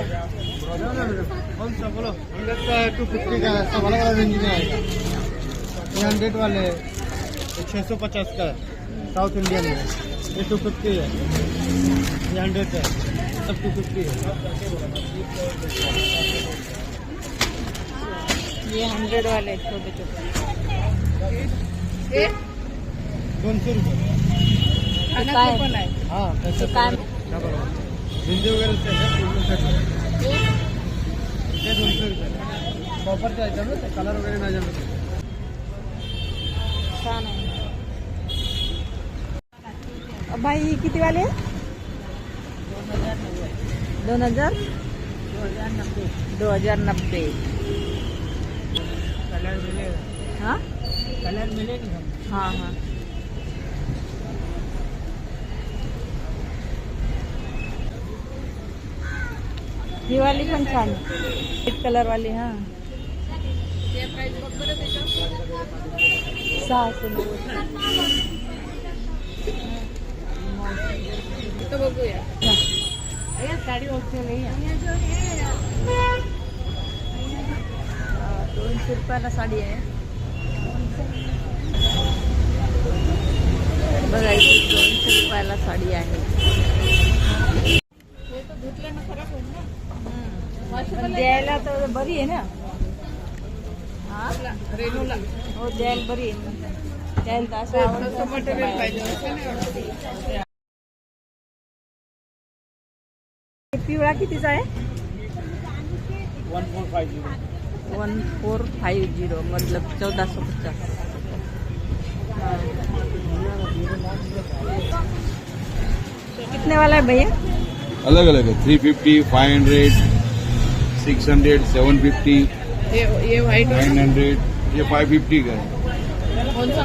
कौन सा बोलो हंड्रेड का टू फिफ्टी का है सब अलग अलग रेंज में आएगा ये हंड्रेड वाले छः सौ पचास का है साउथ इंडियन में ये टू फिफ्टी है ये हंड्रेड है सब टू फिफ्टी है ये हंड्रेड वाले छोटे छोटे दोनशे रुपये हे भिंडी वगैरे ते. ते दोनशे रुपये कॉपरचे आयटम ते कलर वगैरे छान आहे. बाई किती वाले? दोन हज़ार दो हज़ार नब्बे कलर मिलेगा हाँ? कलर मिलेगी हाँ हाँ. ही वाली पण छान व्हाईट कलर वाली, हा। सहाशे दोनशे रुपयाला साडी आहे बघा, इथे दोनशे रुपयाला साडी आहे हम्म. पण द्यायला तर बरी आहे ना हा? हो द्यायला बरी आहे द्यायला तर असं आवडतं बाया. पिवळा कितीचा आहे one four five zero one four five zero मतलब चौदह सौ पचास कितने वाला है भैया अलग अलग है three fifty five hundred six hundred seven fifty ये ये व्हाइट नाइन हंड्रेड ये फाइव फिफ्टी का है कौन सा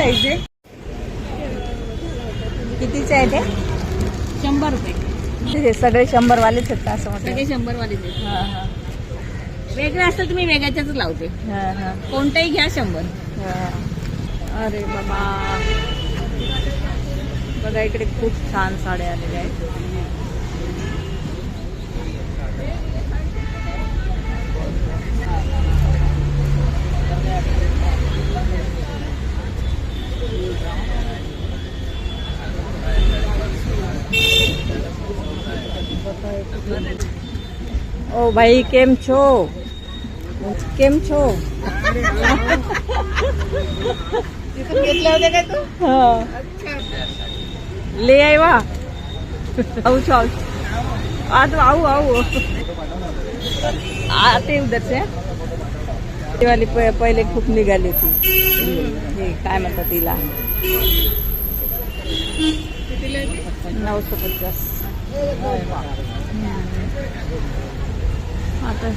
आहे? कितीचे आहे ते? शंभर रुपये. ते सगळे शंभर वालेच आहेत का असं सगळे शंभर वाले देत हा हा. वेगळं असतं तुम्ही वेगळ्याच्याच लावते. हा हा. कोणताही घ्या शंभर. हा. अरे बाबा. बघा इकडे खूप छान साड्या आलेल्या आहेत ઓ ભાઈ કેમ છો કેમ છો હા લઈ આવ્યા આવું છું આવું છું. આ તો આવું આવું आ ते उधर से ती वाली प- पहिले खूप निघाली होती हे काय म्हणतात तिला नऊशे पचास आता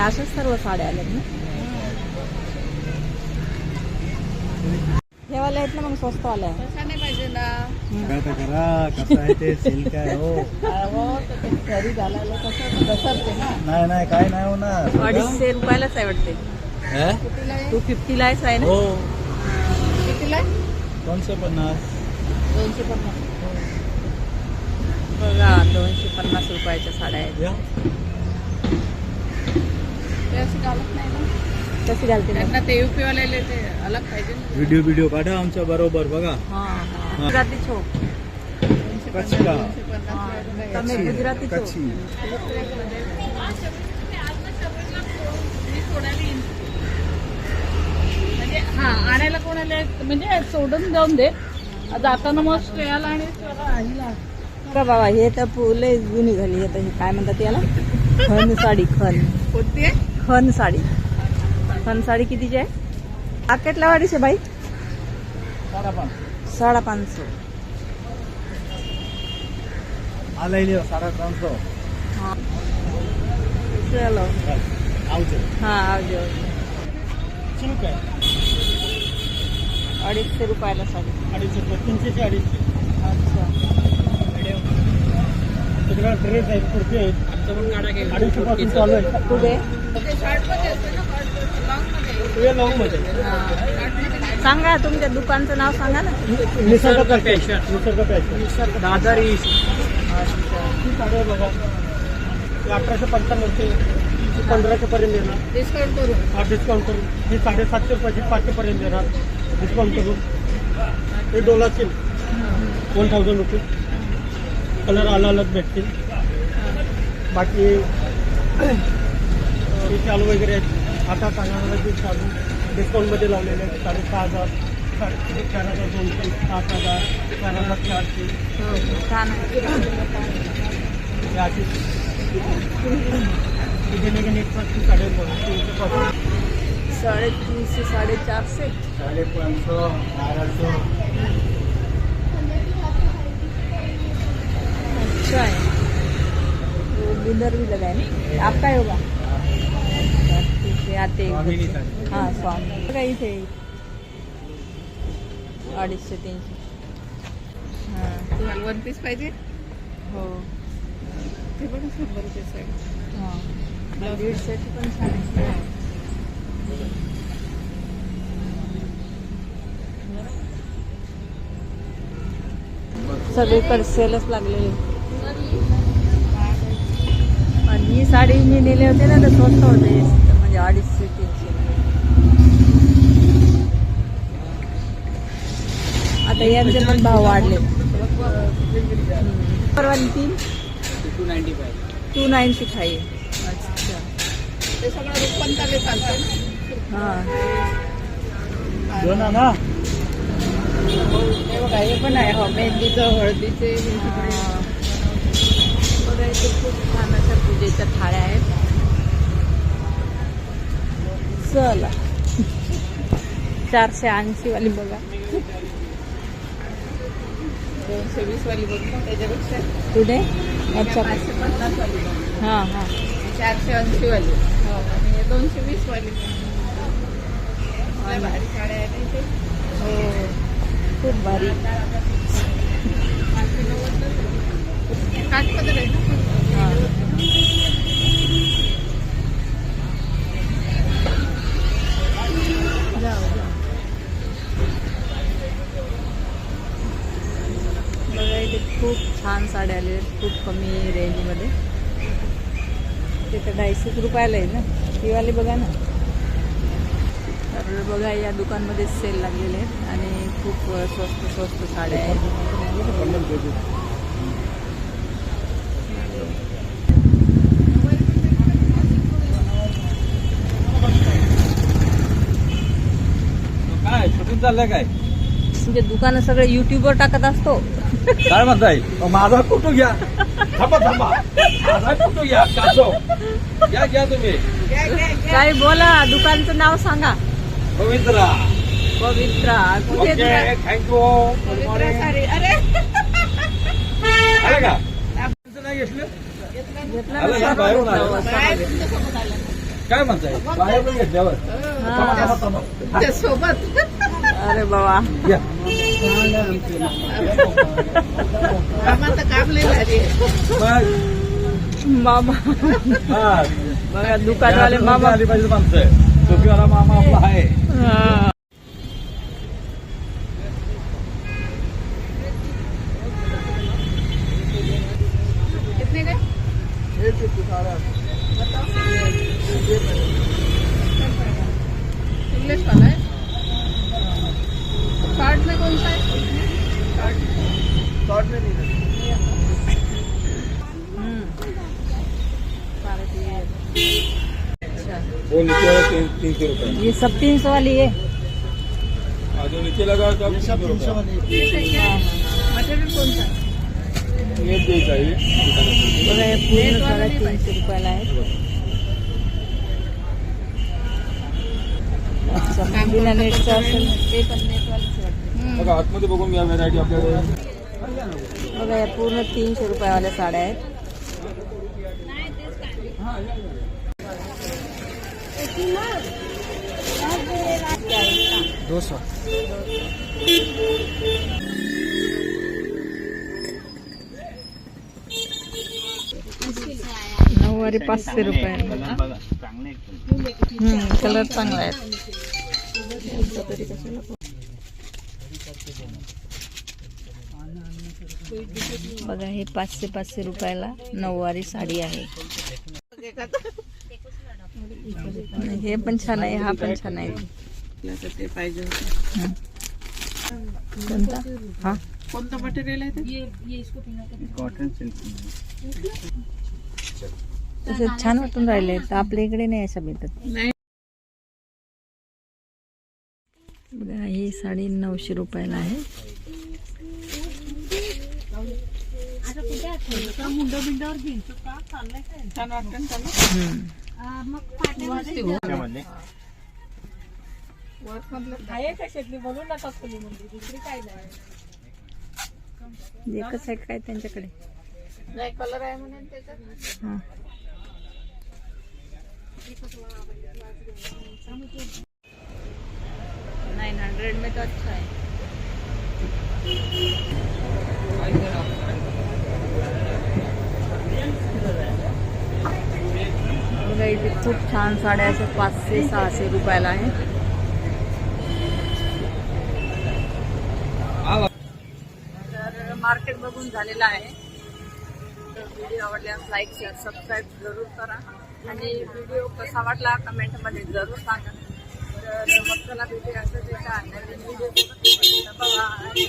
आजकाल या अशाच सर्व साड्या आल्यात ना? हे वाले आहेत ना मग स्वस्त वाले आहे तसा नाही पाहिजे ना. काय तर करा कसं आहे ते सेल काय हो. अहो, तर ते घरी घालायला कसं घसरते ना. नाही नाही काय नाही होणार. अडीचशे रुपयालाच आहे वाटते. हे? टू फिफ्टीलाच आहे ना? हो. कितीला दोनशे पन्नास. दोनशे पन्नास. बघा दोनशे पन्नास रुपयाच्या साड्या आहेत. या. ते असं घालत नाही ना कशी घालते मग? त्यांना ते युपी वाले ते अलग पाहिजे ना व्हिडिओ व्हिडिओ काढा आमच्या बरोबर बघा हा हा गुजराती छो कच्ची का हा. તમે ગુજરાતી છો कच्ची म्हणजे हा आणायला कोणाला म्हणजे सोडून जाऊन दे जाताना मग स्ट्रेयाला आणि हिला का बाबा हे तर फुले जुनी झाली आहे तर हे काय म्हणतात याला खन साडी खन कोणती आहे फन साडी. फन साडी कितीची आहे? आकेटला वाढीस आहे बाई? साडा पाचशे हो, अडीचशे रुपयाला साडी. अडीचशे रुपये तीनशे अडीचशे. अच्छा. ड्रेस आहेत कुर्ती आहेत. सांगा तुमच्या दुकानचं नाव सांगा ना. निसर्ग पॅशन निसर्ग पॅशन दादर. ईस्ट अठराशे पंच्याण्णवचे ही पंधराशे पर्यंत येणार. डिस्काउंट करू. हा डिस्काउंट करून ही साडेसातशे रुपयाची पाचशे पर्यंत येणार. डिस्काउंट करून हे Dola silk one thousand rupees colour अलग अलग भेटतील. बाकी हे चालू वगैरे आहेत. आता सांगणारा चालू. डिस्काउंटमध्ये लावलेले आहेत. साडेसहा हजार साडे चार हजार दोनशे सात हजार चार हजार चारशे. आहे अशी वेगवेगळे नेटवर्कची साडे तीनशे पासून साडेतीनशे साडेचारशे साढ़े पाँच सौ बारह सौ अच्छा है बिदर भी लगा है ना? आपका ही होगा। ठीक है आते हैं इधर. हाँ स्वामी बघा इथे अडीचशे तीनशे हां। तुम्हाला वन पीस पाहिजे? हो। ते बघा शंभर रुपये साडी हां। दीडशेची पण छान आहे सगळीकडे सेलच लागलेले. आणि ही साडी मी नेले होते ना तर स्वस्त होते. म्हणजे अडीचशे तीनशे. आता यांचे पण भाव वाढले. परवानी तीन? Two ninety five. अच्छा. ते सगळं रुपंताले चालतं हां. हे बघा हे पण आहे. हो मेहंदीचं हळदीचे इथे खूप छान अशा पूजेच्या थाळ्या आहेत चला चारशे ऐंशी वाली बघा दोनशे वीस वाली बघ त्याच्यापेक्षा? अच्छा पाचशे पन्नास वाली हां. हां चारशे ऐंशी वाली हो. आणि हे. दोनशे वीस वाली भारी. साड्या आहेत इथे हो खूप भारी काठपदर आहे ना बघा इथे खूप छान साड्या आले खूप कमी रेंजमध्ये ते तर डायशेच रुपयाला आहे ना? ही वाली बघा ना. तर बघा या दुकानमध्ये सेल लागलेले आहेत आणि खूप स्वस्त स्वस्त साड्या आहेत. शूटिंग चाललंय काय? म्हणजे दुकानं सगळे युट्यूबवर टाकत असतो. काय म्हणताय? माझा फोटो घ्या. थांबा थांबा. माझा फोटो घ्या कासो घ्या घ्या तुम्ही. काय बोला दुकानचं नाव सांगा. पवित्रा. पवित्रा कुठे okay thank you good morning sari अरे. आले का? तुमचं नाही घेतलं? घेतला आलं ना ना, बाहेरून आलं. सर्व काय म्हणताय? बाहेर पण घेतल्यावर. तुमच्यासोबत अरे बाबा। या। आम्हाला काम लय मामा। हा बघा दुकानवाले मामा। आली पाहिजे माणसं टोपीवाला मामा आपला आहे. हा. कितने का? इंग्लिश वाला है। हम्म. साडेतीन. अच्छा वो नीचे वाला तीन तीन सौ रुपये ये सब तीन सौ वाली है। हाँ, जो नीचे लगा तो ये सब तीन सौ वाले मटेरियल कौन सा? है ये। जो चाहिए बघा हे पूर्ण साडेतीनशे रुपयाला आहे अच्छा बिना नेटचं असेल ते पण नेटवालीच वाटते बघा आतमध्ये बघून घ्या व्हेरायटी आपल्याकडे बघा या पूर्ण तीनशे रुपयावाल्या साड्या आहेत. नऊवारी पाचशे रुपये. कलर चांगला आहे. बघा हे पाचशे पाचशे रुपयाला नऊवारी साडी आहे. हे पण छान आहे हा पण छान आहे. ते? पाहिजे हं. कोणता हा कोणतं मटेरियल आहे कॉटन तसे छान वाटून राहिले तर आपल्या इकडे नाही अशा भेटत. नाही. बघा ही साडी नऊशे रुपयाला आहे छान वाटतं ना त्याला हं. त्यामध्ये आहे कशातली म्हणून नका खुली म्हणजे दुसरी काय नाही एकच आहे काय त्यांच्याकडे? नाही कलर आहे म्हणून त्याच्यात. हा. नाइन हंड्रेड में तो अच्छा है बघा इथे खूप छान साड्या असं पाचशे सहाशे रुपयाला आहे तर मार्केट बघून झालेलं आहे. तर व्हिडिओ आवडल्यास लाईक शेअर सबस्क्राईब जरूर करा. आणि व्हिडिओ कसा वाटला कमेंटमध्ये जरूर सांगा. तर मग चला भेटूया असंच एका नवीन व्हिडिओ बघा.